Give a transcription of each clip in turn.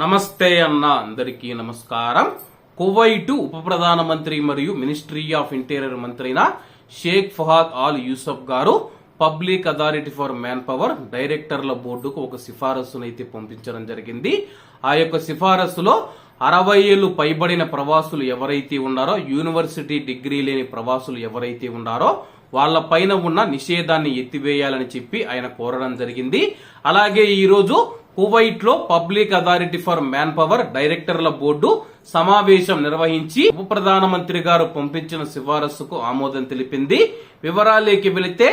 నమస్తే అన్న అందరికీ నమస్కారం. కువైటు ఉప ప్రధానమంత్రి మరియు మినిస్ట్రీ ఆఫ్ ఇంటీరియర్ మంత్రి అయిన షేక్ ఫహాద్ ఆల్ యూసఫ్ గారు public authority for man power డైరెక్టర్ల బోర్డుకు ఒక సిఫారసును అయితే పంపించడం జరిగింది. ఆ యొక్క సిఫారసులో అరవై ఏళ్ళు పైబడిన ప్రవాసులు ఎవరైతే ఉన్నారో యూనివర్సిటీ డిగ్రీ లేని ప్రవాసులు ఎవరైతే ఉన్నారో వాళ్ళ పైన ఉన్న నిషేధాన్ని ఎత్తివేయాలని చెప్పి ఆయన కోరడం జరిగింది. అలాగే ఈరోజు కువైట్లో కువైట్లో public authority for man power డైరెక్టర్ల బోర్డు సమావేశం నిర్వహించి ఉప ప్రధానమంత్రి గారు పంపించిన సిఫారసుకు ఆమోదం తెలిపింది. వివరాలేకి వెళితే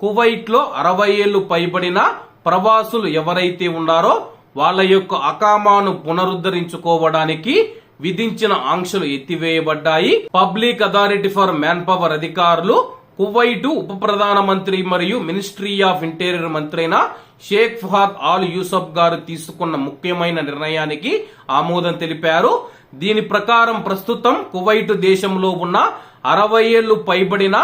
కువైట్లో అరవై ఏళ్ళు పైబడిన ప్రవాసులు ఎవరైతే ఉన్నారో వాళ్ళ యొక్క అకామాను పునరుద్ధరించుకోవడానికి విధించిన ఆంక్షలు ఎత్తివేయబడ్డాయి. Public authority for man power అధికారులు కువైటు ఉప ప్రధాన మంత్రి మరియు మినిస్ట్రీ ఆఫ్ ఇంటీరియర్ మంత్రి అయిన షేక్ ఫహాద్ ఆల్ యూసఫ్ గారు తీసుకున్న ముఖ్యమైన నిర్ణయానికి ఆమోదం తెలిపారు. దీని ప్రకారం ప్రస్తుతం కువైటు దేశంలో ఉన్న అరవై ఏళ్ళు పైబడిన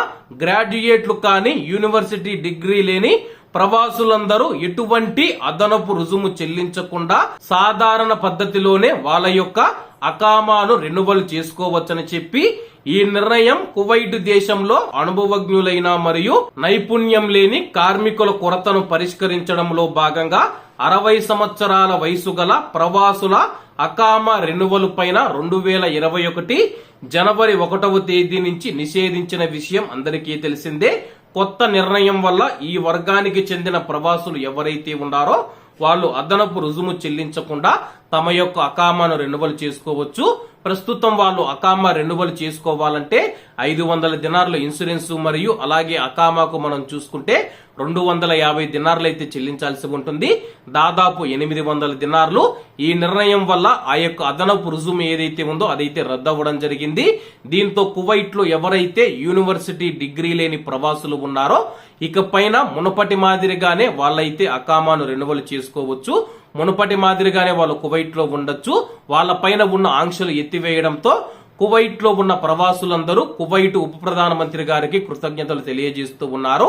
గ్రాడ్యుయేట్లు కానీ యూనివర్సిటీ డిగ్రీ లేని ప్రవాసులందరూ ఎటువంటి అదనపు రుజుము చెల్లించకుండా సాధారణ పద్ధతిలోనే వాళ్ళ యొక్క అకామాను రెన్యువల్ చేసుకోవచ్చని చెప్పి ఈ నిర్ణయం కువైట్ దేశంలో అనుభవజ్ఞులైన మరియు నైపుణ్యం లేని కార్మికుల కొరతను పరిష్కరించడంలో భాగంగా అరవై సంవత్సరాల వయసు గల ప్రవాసుల అకామ రెన్యువల్ పైన రెండు వేల ఇరవై ఒకటి జనవరి ఒకటవ తేదీ నుంచి నిషేధించిన విషయం అందరికీ తెలిసిందే. కొత్త నిర్ణయం వల్ల ఈ వర్గానికి చెందిన ప్రవాసులు ఎవరైతే ఉన్నారో వాళ్ళు అదనపు రుజుము చెల్లించకుండా తమ యొక్క అకామాను రెన్యువల్ చేసుకోవచ్చు. ప్రస్తుతం వాళ్ళు అకామా రెన్యువల్ చేసుకోవాలంటే ఐదు వందల దినార్ల ఇన్సూరెన్స్ మరియు అలాగే అకామాకు మనం చూసుకుంటే రెండు వందల యాభై దినార్లు అయితే చెల్లించాల్సి ఉంటుంది. దాదాపు ఎనిమిది వందల దినార్లు. ఈ నిర్ణయం వల్ల ఆ యొక్క అదనపు రుజుము ఏదైతే ఉందో అదైతే రద్దవ్వడం జరిగింది. దీంతో కువైట్లో ఎవరైతే యూనివర్సిటీ డిగ్రీ లేని ప్రవాసులు ఉన్నారో ఇక పైన మునపటి మాదిరిగానే వాళ్ళైతే అకామాను రెన్యువల్ చేసుకోవచ్చు. మునుపటి మాదిరిగానే వాళ్ళు కువైట్లో ఉండొచ్చు. వాళ్ళ పైన ఉన్న ఆంక్షలు ఎత్తివేయడంతో కువైట్లో ఉన్న ప్రవాసులందరూ కువైట్ ఉప ప్రధానమంత్రి గారికి కృతజ్ఞతలు తెలియజేస్తూ ఉన్నారు.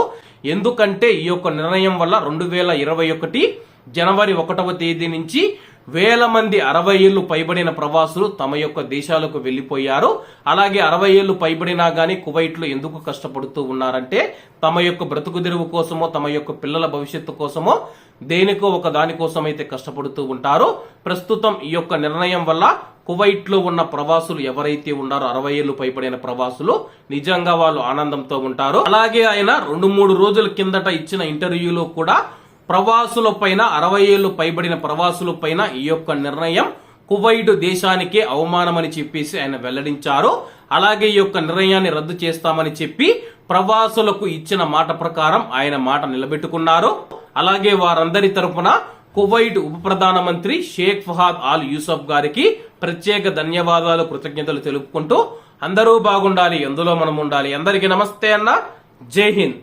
ఎందుకంటే ఈ యొక్క నిర్ణయం వల్ల రెండు వేల ఇరవై ఒకటి జనవరి ఒకటవ తేదీ నుంచి వేల మంది అరవై ఏళ్ళు పైబడిన ప్రవాసులు తమ యొక్క దేశాలకు వెళ్ళిపోయారు అలాగే అరవై ఏళ్ళు పైబడినా గానీ కువైట్లో ఎందుకు కష్టపడుతూ ఉన్నారంటే తమ యొక్క బ్రతుకు తెరువు కోసమో తమ యొక్క పిల్లల భవిష్యత్తు కోసమో దేనికో ఒక దానికోసం అయితే కష్టపడుతూ ఉంటారు. ప్రస్తుతం ఈ యొక్క నిర్ణయం వల్ల కువైట్లో ఉన్న ప్రవాసులు ఎవరైతే ఉన్నారో అరవై ఏళ్ళు పైబడిన ప్రవాసులు నిజంగా వాళ్ళు ఆనందంతో ఉంటారు. అలాగే ఆయన రెండు మూడు రోజుల కిందట ఇచ్చిన ఇంటర్వ్యూలో కూడా ప్రవాసుల పైన అరవై ఏళ్ళు పైబడిన ప్రవాసుల పైన ఈ యొక్క నిర్ణయం కువైట్ దేశానికే అవమానమని చెప్పేసి ఆయన వెల్లడించారు. అలాగే ఈ యొక్క నిర్ణయాన్ని రద్దు చేస్తామని చెప్పి ప్రవాసులకు ఇచ్చిన మాట ప్రకారం ఆయన మాట నిలబెట్టుకున్నారు. అలాగే వారందరి తరపున కువైట్ ఉప ప్రధానమంత్రి షేక్ ఫహాద్ ఆల్ యూసఫ్ గారికి ప్రత్యేక ధన్యవాదాలు కృతజ్ఞతలు తెలుపుకుంటూ అందరూ బాగుండాలి ఎందులో మనం ఉండాలి అందరికీ నమస్తే అన్న. జై హింద్.